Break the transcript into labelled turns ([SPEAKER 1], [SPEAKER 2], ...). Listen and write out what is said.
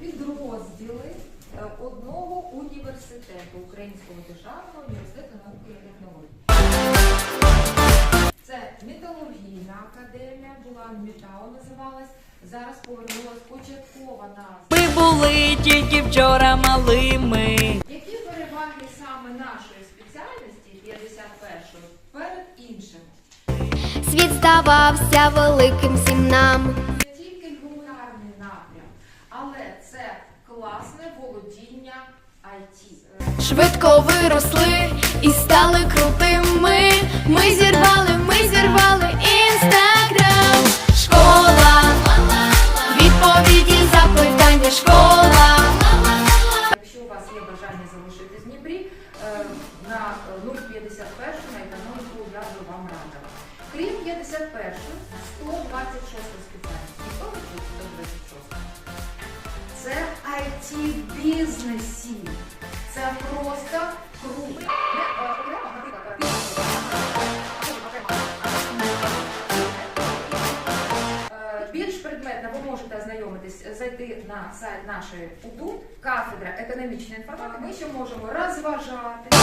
[SPEAKER 1] підрозділи е, одного університету Українського державного університету науки і технологій. Це металургійна академія, була метал називалась. Зараз повернулася початкова назва.
[SPEAKER 2] Ми були тільки вчора малими.
[SPEAKER 1] Які переваги саме нашої спеціальності 51-го перед іншим?
[SPEAKER 3] Світ здавався великим всім нам.
[SPEAKER 1] Класне володіння IT.
[SPEAKER 3] Швидко виросли і стали крутими. Ми зірвали, ми зірвали інстаграм. Школа, відповіді, запитання, школа.
[SPEAKER 1] Якщо у вас є бажання залишитись в Дніпрі, е, на е, 051 на економіку я би вам радила. Крім 51 126 спеціальність. IT бізнесі. Це просто круто. Е, Більш предметно ви можете ознайомитись, зайти на сайт нашої УДУ, кафедра економічної інформатики. Ми ще можемо розважати.